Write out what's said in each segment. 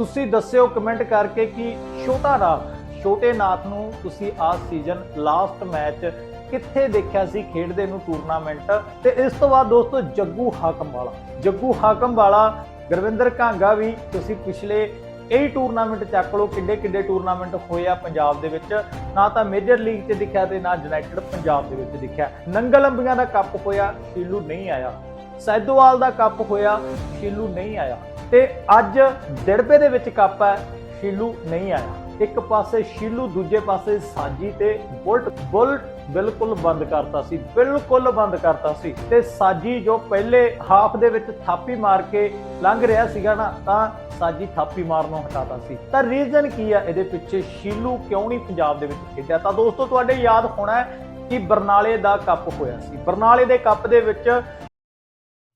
ਤੁਸੀਂ ਦੱਸਿਓ ਕਮੈਂਟ ਕਰਕੇ ਕਿ ਛੋਟਾ ਨਾਥ ਛੋਟੇ ਨਾਥ ਨੂੰ ਤੁਸੀਂ ਆਹ ਸੀਜ਼ਨ ਲਾਸਟ ਮੈਚ ਕਿੱਥੇ ਦੇਖਿਆ ਸੀ ਖੇਡਦੇ ਨੂੰ ਟੂਰਨਾਮੈਂਟ ਤੇ ਇਸ ਤੋਂ ਬਾਅਦ ਦੋਸਤੋ, ਜੱਗੂ ਹਾਕਮ ਵਾਲਾ ਜੱਗੂ ਹਾਕਮ ਵਾਲਾ ਗੁਰਵਿੰਦਰ ਕਾਂਗਾ ਵੀ ਤੁਸੀਂ ਪਿਛਲੇ ਇਹ ਟੂਰਨਾਮੈਂਟ ਚੱਕ ਲਓ, ਕਿੱਡੇ ਕਿੱਡੇ ਟੂਰਨਾਮੈਂਟ ਹੋਏ ਆ ਪੰਜਾਬ ਦੇ ਵਿੱਚ। ਨਾ ਤਾਂ ਮੇਜਰ ਲੀਗ 'ਚ ਦਿਖਿਆ ਤੇ ਨਾ ਯੂਨਾਈਟਿਡ ਪੰਜਾਬ ਦੇ ਵਿੱਚ ਦਿਖਿਆ। ਨੰਗਲ ਅੰਬੀਆਂ ਦਾ ਕੱਪ ਹੋਇਆ, ਸ਼ੀਲੂ ਨਹੀਂ ਆਇਆ। ਸੈਦੋਵਾਲ ਦਾ ਕੱਪ ਹੋਇਆ, ਸ਼ੀਲੂ ਨਹੀਂ ਆਇਆ। ਤੇ ਅੱਜ ਦਿੜਬੇ ਦੇ ਵਿੱਚ ਕੱਪ ਹੈ, ਸ਼ੀਲੂ ਨਹੀਂ ਆਇਆ। ਇੱਕ ਪਾਸੇ ਸ਼ੀਲੂ, ਦੂਜੇ ਪਾਸੇ ਸਾਜੀ ਤੇ ਬੁਲਟ ਬੁਲਟ ਬਿਲਕੁਲ ਬੰਦ ਕਰਤਾ ਸੀ, ਬਿਲਕੁਲ ਬੰਦ ਕਰਤਾ ਸੀ। ਤੇ ਸਾਜੀ ਜੋ ਪਹਿਲੇ ਹਾਫ ਦੇ ਵਿੱਚ ਥਾਪੀ ਮਾਰ ਕੇ ਲੰਘ ਰਿਹਾ ਸੀਗਾ ਨਾ, ਤਾਂ ਸਾਜੀ ਥਾਪੀ ਮਾਰਨੋਂ ਹਟਾਤਾ ਸੀ। ਤਾਂ ਰੀਜ਼ਨ ਕੀ ਆ ਇਹਦੇ ਪਿੱਛੇ? ਸ਼ੀਲੂ ਕਿਉਂ ਨਹੀਂ ਪੰਜਾਬ ਦੇ ਵਿੱਚ ਖੇਡਿਆ? ਤਾਂ ਦੋਸਤੋ, ਤੁਹਾਡੇ ਯਾਦ ਹੋਣਾ ਕਿ ਬਰਨਾਲੇ ਦਾ ਕੱਪ ਹੋਇਆ ਸੀ। ਬਰਨਾਲੇ ਦੇ ਕੱਪ ਦੇ ਵਿੱਚ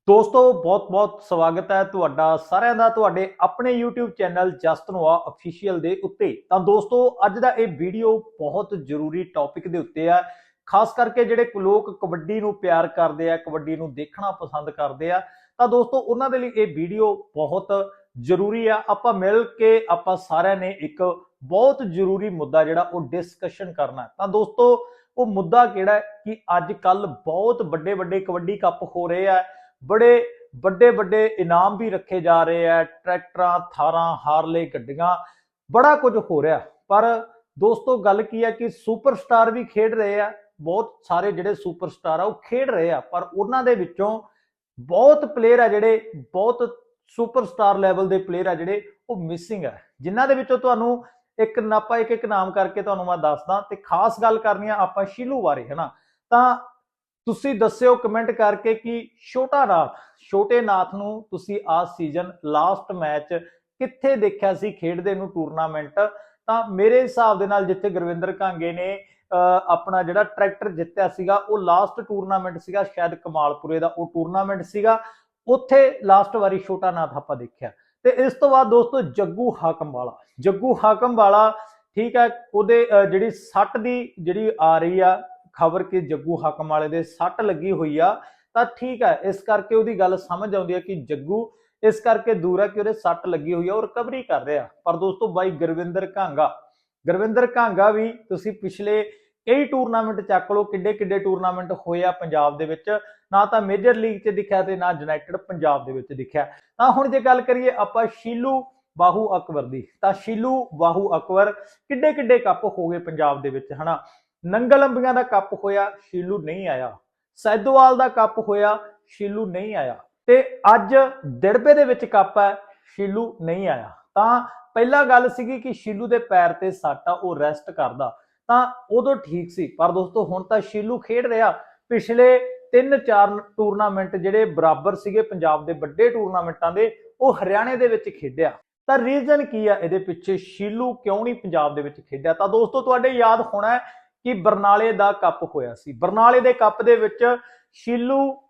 ਦੋਸਤੋ, ਬਹੁਤ-ਬਹੁਤ ਸਵਾਗਤ ਹੈ ਤੁਹਾਡਾ, ਸਾਰਿਆਂ ਦਾ ਤੁਹਾਡੇ ਆਪਣੇ YouTube ਚੈਨਲ ਜਸਟ ਨੋਆ ਅਫੀਸ਼ੀਅਲ ਦੇ ਉੱਤੇ। ਤਾਂ ਦੋਸਤੋ, ਅੱਜ ਦਾ ਇਹ ਵੀਡੀਓ ਬਹੁਤ ਜ਼ਰੂਰੀ ਟੌਪਿਕ ਦੇ ਉੱਤੇ ਆ। ਖਾਸ ਕਰਕੇ ਜਿਹੜੇ ਲੋਕ ਕਬੱਡੀ ਨੂੰ ਪਿਆਰ ਕਰਦੇ ਆ, ਕਬੱਡੀ ਨੂੰ ਦੇਖਣਾ ਪਸੰਦ ਕਰਦੇ ਆ, ਤਾਂ ਦੋਸਤੋ, ਉਹਨਾਂ ਦੇ ਲਈ ਇਹ ਵੀਡੀਓ ਬਹੁਤ ਜ਼ਰੂਰੀ ਆ। ਆਪਾਂ ਮਿਲ ਕੇ ਆਪਾਂ ਸਾਰਿਆਂ ਨੇ ਇੱਕ ਬਹੁਤ ਜ਼ਰੂਰੀ ਮੁੱਦਾ ਜਿਹੜਾ ਉਹ ਡਿਸਕਸ਼ਨ ਕਰਨਾ ਤਾਂ ਦੋਸਤੋ, ਉਹ ਮੁੱਦਾ ਕਿਹੜਾ ਕਿ ਅੱਜ ਕੱਲ ਬਹੁਤ ਵੱਡੇ ਵੱਡੇ ਕਬੱਡੀ ਕੱਪ ਹੋ ਰਹੇ ਆ। ਬੜੇ ਵੱਡੇ ਵੱਡੇ ਇਨਾਮ ਵੀ ਰੱਖੇ ਜਾ ਰਹੇ ਆ, ਟਰੈਕਟਰਾਂ, ਥਾਰਾਂ, ਹਾਰਲੇ ਗੱਡੀਆਂ, ਬੜਾ ਕੁਝ ਹੋ ਰਿਹਾ। ਪਰ ਦੋਸਤੋ, ਗੱਲ ਕੀ ਹੈ ਕਿ ਸੁਪਰਸਟਾਰ ਵੀ ਖੇਡ ਰਹੇ ਆ, ਬਹੁਤ ਸਾਰੇ ਜਿਹੜੇ ਸੁਪਰਸਟਾਰ ਆ, ਉਹ ਖੇਡ ਰਹੇ ਆ, ਪਰ ਉਹਨਾਂ ਦੇ ਵਿੱਚੋਂ ਬਹੁਤ ਪਲੇਅਰ ਆ ਜਿਹੜੇ, ਬਹੁਤ ਸੁਪਰਸਟਾਰ ਲੈਵਲ ਦੇ ਪਲੇਅਰ ਆ ਜਿਹੜੇ, ਉਹ ਮਿਸਿੰਗ ਆ। ਜਿਨ੍ਹਾਂ ਦੇ ਵਿੱਚੋਂ ਤੁਹਾਨੂੰ ਇੱਕ ਨਾਪਾ, ਇੱਕ ਇੱਕ ਨਾਮ ਕਰਕੇ ਤੁਹਾਨੂੰ ਮੈਂ ਦੱਸਦਾ ਤੇ ਖਾਸ ਗੱਲ ਕਰਨੀ ਆ ਆਪਾਂ ਸ਼ੀਲੂ ਬਾਰੇ, ਹੈਨਾ? ਤਾਂ ਤੁਸੀਂ ਦੱਸਿਓ ਕਮੈਂਟ ਕਰਕੇ ਕਿ ਛੋਟਾ ਨਾਥ, ਛੋਟੇ ਨਾਥ ਨੂੰ ਤੁਸੀਂ ਆਹ ਸੀਜ਼ਨ ਲਾਸਟ ਮੈਚ ਕਿੱਥੇ ਦੇਖਿਆ ਸੀ ਖੇਡਦੇ ਨੂੰ ਟੂਰਨਾਮੈਂਟ ਤਾਂ ਮੇਰੇ ਹਿਸਾਬ ਦੇ ਨਾਲ ਜਿੱਥੇ ਗੁਰਵਿੰਦਰ ਕਾਂਗੇ ਨੇ ਆਪਣਾ ਜਿਹੜਾ ਟਰੈਕਟਰ ਜਿੱਤਿਆ ਸੀਗਾ, ਉਹ ਲਾਸਟ ਟੂਰਨਾਮੈਂਟ ਸੀਗਾ, ਸ਼ਾਇਦ ਕਮਾਲਪੁਰੇ ਦਾ ਉਹ ਟੂਰਨਾਮੈਂਟ ਸੀਗਾ। ਉੱਥੇ ਲਾਸਟ ਵਾਰੀ ਛੋਟਾ ਨਾਥ ਆਪਾਂ ਦੇਖਿਆ। ਤੇ ਇਸ ਤੋਂ ਬਾਅਦ ਦੋਸਤੋ, ਜੱਗੂ ਹਾਕਮ ਵਾਲਾ ਜੱਗੂ ਹਾਕਮ ਵਾਲਾ ਠੀਕ ਹੈ, ਉਹਦੇ ਜਿਹੜੀ ਸੱਟ ਦੀ ਜਿਹੜੀ ਆ ਰਹੀ ਆ ਖਬਰ ਕਿ ਜੱਗੂ ਹਾਕਮ ਵਾਲੇ ਦੇ ਸੱਟ ਲੱਗੀ ਹੋਈ ਆ, ਤਾਂ ਠੀਕ ਹੈ ਇਸ ਕਰਕੇ ਉਹਦੀ ਗੱਲ ਸਮਝ ਆਉਂਦੀ ਹੈ ਕਿ ਜੱਗੂ ਇਸ ਕਰਕੇ ਦੂਰ ਹੈ ਕਿ ਉਹਦੇ ਸੱਟ ਲੱਗੀ ਹੋਈ ਆ ਉਹ ਰਿਕਵਰੀ ਕਰ ਰਿਹਾ। ਪਰ ਦੋਸਤੋ ਬਾਈ ਗੁਰਵਿੰਦਰ ਕਾਂਗਾ ਗੁਰਵਿੰਦਰ ਕਾਂਗਾ ਵੀ ਤੁਸੀਂ ਪਿਛਲੇ ਕਈ ਟੂਰਨਾਮੈਂਟ ਚੱਕ ਲਓ ਕਿੱਡੇ ਕਿੱਡੇ ਟੂਰਨਾਮੈਂਟ ਹੋਏ ਆ ਪੰਜਾਬ ਦੇ ਵਿੱਚ, ਨਾ ਤਾਂ ਮੇਜਰ ਲੀਗ 'ਚ ਦਿਖਿਆ ਤੇ ਨਾ ਯੂਨਾਈਟਿਡ ਪੰਜਾਬ ਦੇ ਵਿੱਚ ਦਿਖਿਆ। ਤਾਂ ਹੁਣ ਜੇ ਗੱਲ ਕਰੀਏ ਆਪਾਂ ਸ਼ੀਲੂ ਬਾਹੂ ਅਕਬਰ ਦੀ, ਤਾਂ ਸ਼ੀਲੂ ਬਾਹੂ ਅਕਬਰ ਕਿੱਡੇ ਕਿੱਡੇ ਕੱਪ ਹੋ ਗਏ ਪੰਜਾਬ ਦੇ ਵਿੱਚ, ਹਨਾ? ਨੰਗਲ ਅੰਬੀਆਂ ਦਾ ਕੱਪ ਹੋਇਆ ਸ਼ੀਲੂ ਨਹੀਂ ਆਇਆ। ਸੈਦੋਵਾਲ ਦਾ ਕੱਪ ਹੋਇਆ ਸ਼ੀਲੂ ਨਹੀਂ ਆਇਆ। ਤੇ ਅੱਜ ਦਿੜਬੇ ਦੇ ਵਿੱਚ ਕੱਪ ਹੈ, ਸ਼ੀਲੂ ਨਹੀਂ ਆਇਆ। ਤਾਂ ਪਹਿਲਾ ਗੱਲ ਸੀਗੀ ਕਿ ਸ਼ੀਲੂ ਦੇ ਪੈਰ ਤੇ ਸੱਟ ਆ, ਉਹ ਰੈਸਟ ਕਰਦਾ। ਤਾਂ ਉਦੋਂ ਠੀਕ ਸੀ, ਪਰ ਦੋਸਤੋ ਹੁਣ ਤਾਂ ਸ਼ੀਲੂ ਖੇਡ ਰਿਹਾ। ਪਿਛਲੇ 3-4 ਟੂਰਨਾਮੈਂਟ ਜਿਹੜੇ ਬਰਾਬਰ ਸੀਗੇ ਪੰਜਾਬ ਦੇ ਵੱਡੇ ਟੂਰਨਾਮੈਂਟਾਂ ਦੇ, ਉਹ ਹਰਿਆਣੇ ਦੇ ਵਿੱਚ ਖੇਡਿਆ। ਤਾਂ ਰੀਜ਼ਨ ਕੀ ਆ ਇਹਦੇ ਪਿੱਛੇ? ਸ਼ੀਲੂ ਕਿਉਂ ਨਹੀਂ ਪੰਜਾਬ ਦੇ ਵਿੱਚ ਖੇਡਿਆ? ਤਾਂ ਦੋਸਤੋ, ਤੁਹਾਡੇ ਯਾਦ ਹੋਣਾ ਕਿ ਬਰਨਾਲੇ ਦਾ ਕੱਪ ਹੋਇਆ ਸੀ। ਬਰਨਾਲੇ ਦੇ ਕੱਪ ਦੇ ਵਿੱਚ ਸ਼ੀਲੂ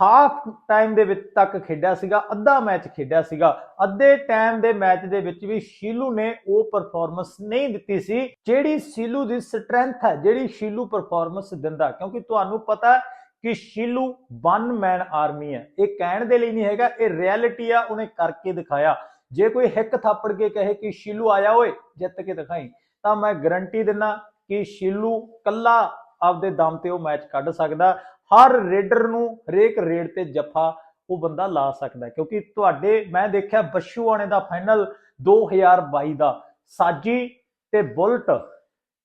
ਹਾਫ ਟਾਈਮ ਦੇ ਵਿੱਚ ਤੱਕ ਖੇਡਿਆ ਸੀਗਾ, ਅੱਧਾ ਮੈਚ ਖੇਡਿਆ ਸੀਗਾ। ਅੱਧੇ ਟਾਈਮ ਦੇ ਮੈਚ ਦੇ ਵਿੱਚ ਵੀ ਸ਼ੀਲੂ ਨੇ ਉਹ ਪਰਫਾਰਮੈਂਸ ਨਹੀਂ ਦਿੱਤੀ ਸੀ, ਜਿਹੜੀ ਸ਼ੀਲੂ ਦੀ ਸਟਰੈਂਥ ਹੈ, ਜਿਹੜੀ ਸ਼ੀਲੂ ਪਰਫਾਰਮੈਂਸ ਦਿੰਦਾ। ਕਿਉਂਕਿ ਤੁਹਾਨੂੰ ਪਤਾ ਕਿ ਸ਼ੀਲੂ ਵਨ ਮੈਨ ਆਰਮੀ ਹੈ। ਇਹ ਕਹਿਣ ਦੇ ਲਈ ਨਹੀਂ ਹੈਗਾ, ਇਹ ਰਿਐਲਿਟੀ ਆ, ਉਹਨੇ ਕਰਕੇ ਦਿਖਾਇਆ। ਜੇ ਕੋਈ ਹਿੱਕ ਥਾਪੜ ਕੇ ਕਹੇ ਕਿ ਸ਼ੀਲੂ ਆਇਆ ਓਏ, ਜਿੱਤ ਕੇ ਦਿਖਾਈ, ਤਾਂ ਮੈਂ ਗਰੰਟੀ ਦਿੰਦਾ ਕਿ ਸ਼ੀਲੂ ਕੱਲਾ ਆਪਦੇ ਦਮ ਤੇ ਉਹ ਮੈਚ ਕੱਢ ਸਕਦਾ। ਹਰ ਰੇਡਰ ਨੂੰ ਹਰੇਕ ਰੇਡ ਤੇ ਜੱਫਾ ਉਹ ਬੰਦਾ ਲਾ ਸਕਦਾ ਕਿਉਂਕਿ ਤੁਹਾਡੇ, ਮੈਂ ਦੇਖਿਆ ਬੱਸ਼ੂਆਣੇ ਦਾ ਫਾਈਨਲ 2022 ਦਾ। ਸਾਜੀ ਤੇ ਬੁਲਟ।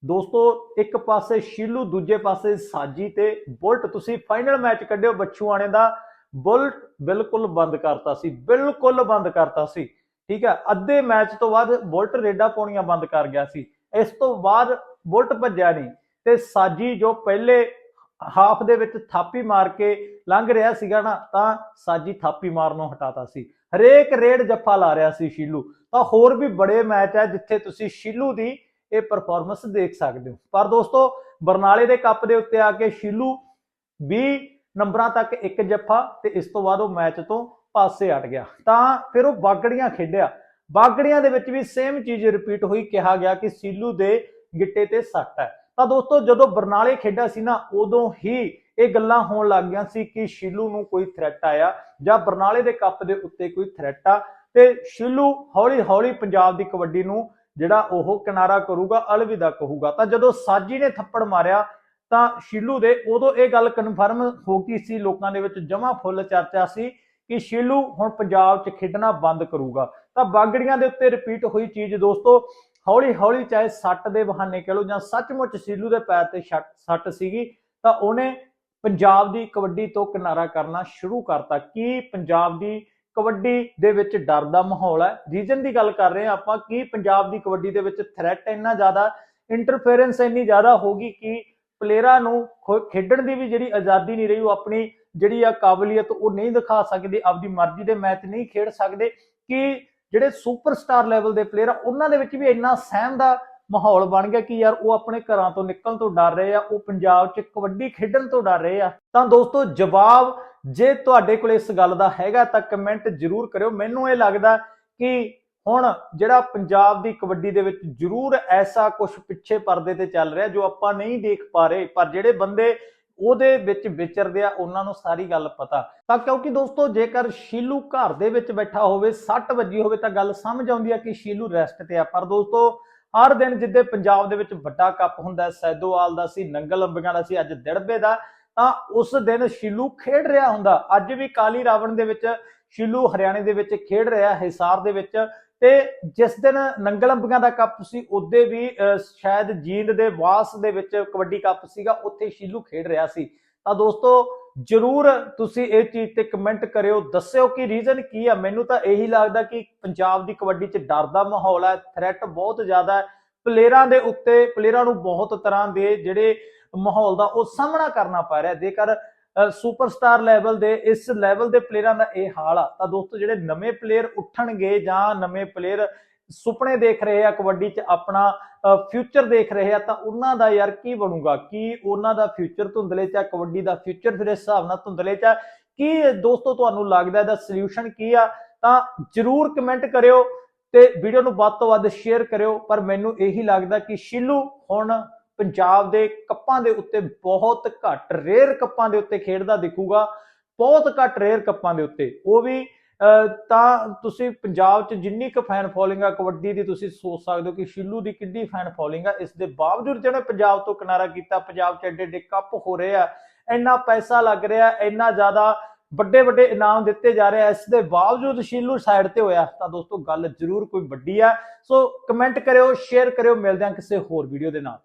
ਦੋਸਤੋ, ਇੱਕ ਪਾਸੇ ਸ਼ੀਲੂ, ਦੂਜੇ ਪਾਸੇ ਸਾਜੀ ਤੇ ਬੁਲਟ। ਤੁਸੀਂ ਫਾਈਨਲ ਮੈਚ ਕੱਢਿਓ ਬੱਚੂਆਣੇ ਦਾ। ਬੁਲਟ ਬਿਲਕੁਲ ਬੰਦ ਕਰਤਾ ਸੀ, ਬਿਲਕੁਲ ਬੰਦ ਕਰਤਾ ਸੀ। ਠੀਕ ਹੈ, ਅੱਧੇ ਮੈਚ ਤੋਂ ਬਾਅਦ ਬੁਲਟ ਰੇਡਾ ਪਾਉਣੀਆਂ ਬੰਦ ਕਰ ਗਿਆ ਸੀ। ਇਸ ਤੋਂ ਬਾਅਦ ਬੁਲਟ ਭੱਜਿਆ ਨਹੀਂ ਤੇ ਸਾਜੀ ਜੋ ਪਹਿਲੇ ਹਾਫ ਦੇ ਵਿੱਚ ਥਾਪੀ ਮਾਰ ਕੇ ਲੰਘ ਰਿਹਾ ਸੀਗਾ ਨਾ, ਤਾਂ ਸਾਜੀ ਥਾਪੀ ਮਾਰਨੋਂ ਹਟਾਤਾ ਸੀ। ਹਰੇਕ ਰੇਡ ਜੱਫਾ ਲਾ ਰਿਹਾ ਸੀ ਸ਼ੀਲੂ। ਤਾਂ ਹੋਰ ਵੀ ਬੜੇ ਮੈਚ ਹੈ ਜਿੱਥੇ ਤੁਸੀਂ ਸ਼ੀਲੂ ਦੀ ਇਹ ਪਰਫਾਰਮੈਂਸ ਦੇਖ ਸਕਦੇ ਹੋ। ਪਰ ਦੋਸਤੋ, ਬਰਨਾਲੇ ਦੇ ਕੱਪ ਦੇ ਉੱਤੇ ਆ ਕੇ ਸ਼ੀਲੂ 20 ਨੰਬਰਾਂ ਤੱਕ ਇੱਕ ਜੱਫਾ ਤੇ ਇਸ ਤੋਂ ਬਾਅਦ ਉਹ ਮੈਚ ਤੋਂ ਪਾਸੇ ਹਟ ਗਿਆ। ਤਾਂ ਫਿਰ ਉਹ ਬਾਗੜੀਆਂ ਖੇਡਿਆ। ਬਾਗੜੀਆਂ ਦੇ ਵਿੱਚ ਵੀ ਸੇਮ ਚੀਜ਼ ਰਿਪੀਟ ਹੋਈ। ਕਿਹਾ ਗਿਆ ਕਿ ਸੀਲੂ ਦੇ ਗਿੱਟੇ ਤੇ ਸੱਟ ਹੈ। ਤਾਂ ਦੋਸਤੋ, ਜਦੋਂ ਬਰਨਾਲੇ ਖੇਡਿਆ ਸੀ ਨਾ, ਉਦੋਂ ਹੀ ਇਹ ਗੱਲਾਂ ਹੋਣ ਲੱਗ ਗਈਆਂ ਸੀ ਕਿ ਸ਼ੀਲੂ ਨੂੰ ਕੋਈ ਥ੍ਰੈਟ ਆਇਆ ਜਾਂ ਬਰਨਾਲੇ ਦੇ ਕੱਪ ਦੇ ਉੱਤੇ ਕੋਈ ਥ੍ਰੈਟ ਆ। ਤੇ ਸ਼ਿਲੂ ਹੌਲੀ ਹੌਲੀ ਪੰਜਾਬ ਦੀ ਕਬੱਡੀ ਨੂੰ ਜਿਹੜਾ ਉਹ ਕਿਨਾਰਾ ਕਰੂਗਾ, ਅਲਵਿਦਾ ਕਹੂਗਾ। ਤਾਂ ਜਦੋਂ ਸਾਜੀ ਨੇ ਥੱਪੜ ਮਾਰਿਆ, ਤਾਂ ਸ਼ੀਲੂ ਦੇ ਉਦੋਂ ਇਹ ਗੱਲ ਕਨਫਰਮ ਹੋ ਗਈ ਸੀ, ਲੋਕਾਂ ਦੇ ਵਿੱਚ ਜਮਾ ਫੁੱਲ ਚਰਚਾ ਸੀ ਕਿ ਸ਼ਿਲੂ ਹੁਣ ਪੰਜਾਬ 'ਚ ਖੇਡਣਾ ਬੰਦ ਕਰੂਗਾ। ਤਾਂ ਬਾਗੜੀਆਂ ਦੇ ਉੱਤੇ ਰਿਪੀਟ ਹੋਈ ਚੀਜ਼ ਦੋਸਤੋ ਹੌਲੀ ਹੌਲੀ ਚਾਹੇ ਸੱਟ ਦੇ ਬਹਾਨੇ ਕਹ ਲਓ ਜਾਂ ਸੱਚਮੁੱਚ ਸ਼ਿਲੂ ਦੇ ਪੈਰ ਤੇ ਛੱਟ- ਸੱਟ ਸੀਗੀ, ਤਾਂ ਉਹਨੇ ਪੰਜਾਬ ਦੀ ਕਬੱਡੀ ਤੋਂ ਕਿਨਾਰਾ ਕਰਨਾ ਸ਼ੁਰੂ ਕਰਤਾ। ਕੀ ਪੰਜਾਬ ਦੀ ਕਬੱਡੀ ਦੇ ਵਿੱਚ ਡਰ ਦਾ ਮਾਹੌਲ ਹੈ? ਰੀਜਨ ਦੀ ਗੱਲ ਕਰ ਰਹੇ ਹਾਂ ਆਪਾਂ, ਕੀ ਪੰਜਾਬ ਦੀ ਕਬੱਡੀ ਦੇ ਵਿੱਚ ਥ੍ਰੈਟ ਇੰਨਾ ਜ਼ਿਆਦਾ ਇੰਟਰਫੇਰੈਂਸ ਇੰਨੀ ਜ਼ਿਆਦਾ ਹੋ ਗਈ ਕਿ ਪਲੇਅਰਾਂ ਨੂੰ ਖੋ- ਖੇਡਣ ਦੀ ਵੀ ਜਿਹੜੀ ਆਜ਼ਾਦੀ ਨਹੀਂ ਰਹੀ, ਉਹ ਆਪਣੀ ਜਿਹੜੀ ਆ ਕਾਬਲੀਅਤ ਉਹ ਨਹੀਂ ਦਿਖਾ ਸਕਦੇ, ਆਪਦੀ ਮਰਜ਼ੀ ਦੇ ਮੈਚ ਨਹੀਂ ਖੇਡ ਸਕਦੇ। ਕਿ ਜਿਹੜੇ ਸੁਪਰਸਟਾਰ ਲੈਵਲ ਦੇ ਪਲੇਅਰ ਆ, ਉਹਨਾਂ ਦੇ ਵਿੱਚ ਵੀ ਇੰਨਾ ਸਹਿਮ ਦਾ ਮਾਹੌਲ ਬਣ ਗਿਆ ਕਿ ਯਾਰ ਉਹ ਆਪਣੇ ਘਰਾਂ ਤੋਂ ਨਿਕਲਣ ਤੋਂ ਡਰ ਰਹੇ ਆ, ਉਹ ਪੰਜਾਬ 'ਚ ਕਬੱਡੀ ਖੇਡਣ ਤੋਂ ਡਰ ਰਹੇ ਆ। ਤਾਂ ਦੋਸਤੋ ਜਵਾਬ ਜੇ ਤੁਹਾਡੇ ਕੋਲ ਇਸ ਗੱਲ ਦਾ ਹੈਗਾ ਤਾਂ ਕਮੈਂਟ ਜ਼ਰੂਰ ਕਰਿਓ। ਮੈਨੂੰ ਇਹ ਲੱਗਦਾ ਕਿ ਹੁਣ ਜਿਹੜਾ ਪੰਜਾਬ ਦੀ ਕਬੱਡੀ ਦੇ ਵਿੱਚ ਜ਼ਰੂਰ ਐਸਾ ਕੁਝ ਪਿੱਛੇ ਪਰਦੇ ਤੇ ਚੱਲ ਰਿਹਾ ਜੋ ਆਪਾਂ ਨਹੀਂ ਦੇਖ ਪਾ ਰਹੇ, ਪਰ ਜਿਹੜੇ ਬੰਦੇ ਉਹਦੇ ਵਿੱਚ ਵਿਚਰਦੇ ਆ, ਉਹਨਾਂ ਨੂੰ ਸਾਰੀ ਗੱਲ ਪਤਾ। ਤਾਂ ਕਿਉਂਕਿ ਦੋਸਤੋ, ਜੇਕਰ ਸ਼ੀਲੂ ਘਰ ਦੇ ਵਿੱਚ ਬੈਠਾ ਹੋਵੇ 60 ਵੱਜੀ ਹੋਵੇ ਤਾਂ ਗੱਲ ਸਮਝ ਆਉਂਦੀ ਆ ਕਿ ਸ਼ੀਲੂ ਰੈਸਟ ਤੇ ਆ। ਪਰ ਦੋਸਤੋ, ਹਰ ਦਿਨ ਜਿੱਦੇ ਪੰਜਾਬ ਦੇ ਵਿੱਚ ਵੱਡਾ ਕੱਪ ਹੁੰਦਾ ਸੈਦੋਵਾਲ ਦਾ ਸੀ, ਨੰਗਲ ਅੰਬੀਆਂ ਦਾ ਸੀ, ਅੱਜ ਦਿੜਬੇ ਦਾ, ਤਾਂ ਉਸ ਦਿਨ ਸ਼ੀਲੂ ਖੇਡ ਰਿਹਾ ਹੁੰਦਾ। ਅੱਜ ਵੀ ਕਾਲੀ ਰਾਵਣ ਦੇ ਵਿੱਚ ਸ਼ੀਲੂ ਹਰਿਆਣੇ ਦੇ ਵਿੱਚ ਖੇਡ ਰਿਹਾ, ਹਿਸਾਰ ਦੇ ਵਿੱਚ। ਤੇ ਜਿਸ ਦਿਨ ਨੰਗਲੰਬੀਆਂ ਦਾ ਕੱਪ ਸੀ ਉਹਦੇ ਵੀ ਅਹ, ਸ਼ਾਇਦ ਜੀਂਦ ਦੇ ਵਾਸ ਦੇ ਵਿੱਚ ਕਬੱਡੀ ਕੱਪ ਸੀਗਾ ਉੱਥੇ ਸ਼ੀਲੂ ਖੇਡ ਰਿਹਾ ਸੀ। ਤਾਂ ਦੋਸਤੋ ਜਰੂਰ ਤੁਸੀਂ ਇਹ ਚੀਜ਼ ਤੇ ਕਮੈਂਟ ਕਰਿਓ ਦੱਸਿਓ ਕਿ ਰੀਜ਼ਨ ਕੀ ਆ। ਮੈਨੂੰ ਤਾਂ ਇਹੀ ਲੱਗਦਾ ਕਿ ਪੰਜਾਬ ਦੀ ਕਬੱਡੀ 'ਚ ਡਰ ਦਾ ਮਾਹੌਲ ਹੈ ਥ੍ਰੈਟ ਬਹੁਤ ਜ਼ਿਆਦਾ ਹੈ। ਪਲੇਅਰਾਂ ਦੇ ਉੱਤੇ ਪਲੇਅਰਾਂ ਨੂੰ ਬਹੁਤ ਤਰ੍ਹਾਂ ਦੇ ਜਿਹੜੇ ਮਾਹੌਲ ਦਾ ਉਹ ਸਾਹਮਣਾ ਕਰਨਾ ਪੈ ਰਿਹਾ। ਜੇਕਰ ਸੁਪਰਸਟਾਰ ਲੈਵਲ ਦੇ, ਇਸ ਲੈਵਲ ਦੇ ਪਲੇਅਰਾਂ ਦਾ ਇਹ ਹਾਲ ਆ। ਤਾਂ ਦੋਸਤੋ, ਜਿਹੜੇ ਨਵੇਂ ਪਲੇਅਰ ਉੱਠਣਗੇ ਜਾਂ ਨਵੇਂ ਪਲੇਅਰ ਸੁਪਨੇ ਦੇਖ ਰਹੇ ਆ, ਕਬੱਡੀ 'ਚ ਆਪਣਾ ਫਿਊਚਰ ਦੇਖ ਰਹੇ ਆ, ਤਾਂ ਉਹਨਾਂ ਦਾ ਯਾਰ ਕੀ ਬਣੂਗਾ? ਕੀ ਉਹਨਾਂ ਦਾ ਫਿਊਚਰ ਧੁੰਦਲੇ 'ਚ ਆ, ਕਬੱਡੀ ਦਾ ਫਿਊਚਰ ਫਿਰ ਇਸ ਹਿਸਾਬ ਨਾਲ ਧੁੰਦਲੇ 'ਚ ਆ? ਕੀ ਦੋਸਤੋ, ਤੁਹਾਨੂੰ ਲੱਗਦਾ ਇਹਦਾ ਸੋਲੂਸ਼ਨ ਕੀ ਆ? ਤਾਂ ਜਰੂਰ ਕਮੈਂਟ ਕਰਿਓ ਤੇ ਵੀਡੀਓ ਨੂੰ ਵੱਧ ਤੋਂ ਵੱਧ ਸ਼ੇਅਰ ਕਰਿਓ, ਪਰ ਮੈਨੂੰ ਇਹੀ ਲੱਗਦਾ ਕਿ ਸ਼ਿਲੂ ਹੁਣ ਪੰਜਾਬ ਦੇ ਕੱਪਾਂ ਦੇ ਉੱਤੇ ਬਹੁਤ ਘੱਟ ਰੇਅਰ ਕੱਪਾਂ ਦੇ ਉੱਤੇ ਖੇਡਦਾ ਦਿਖੂਗਾ, ਬਹੁਤ ਘੱਟ ਰੇਅਰ ਕੱਪਾਂ ਦੇ ਉੱਤੇ। ਉਹ ਵੀ ਤਾਂ ਤੁਸੀਂ ਪੰਜਾਬ 'ਚ ਜਿੰਨੀ ਕੁ ਫੈਨ ਫੋਲੋਇੰਗ ਆ, ਕਬੱਡੀ ਦੀ ਤੁਸੀਂ ਸੋਚ ਸਕਦੇ ਹੋ ਕਿ ਸ਼ਿਲੂ ਦੀ ਕਿੰਨੀ ਫੈਨ ਫੋਲੋਇੰਗ ਆ, ਇਸ ਦੇ ਬਾਵਜੂਦ ਜਿਹਨੇ ਪੰਜਾਬ ਤੋਂ ਕਿਨਾਰਾ ਕੀਤਾ, ਪੰਜਾਬ 'ਚ ਐਡੇ ਐਡੇ ਕੱਪ ਹੋ ਰਹੇ ਆ, ਇੰਨਾ ਪੈਸਾ ਲੱਗ ਰਿਹਾ, ਇੰਨਾ ਜ਼ਿਆਦਾ ਵੱਡੇ ਵੱਡੇ ਇਨਾਮ ਦਿੱਤੇ ਜਾ ਰਹੇ ਆ, ਇਸ ਦੇ ਬਾਵਜੂਦ ਸ਼ੀਲੂ ਸਾਈਡ ਤੇ ਹੋਇਆ, ਤਾਂ ਦੋਸਤੋ ਗੱਲ ਜ਼ਰੂਰ ਕੋਈ ਵੱਡੀ ਆ। ਸੋ ਕਮੈਂਟ ਕਰਿਓ ਸ਼ੇਅਰ ਕਰਿਓ, ਮਿਲਦੇ ਹਾਂ ਕਿਸੇ ਹੋਰ ਵੀਡੀਓ ਦੇ ਨਾਲ।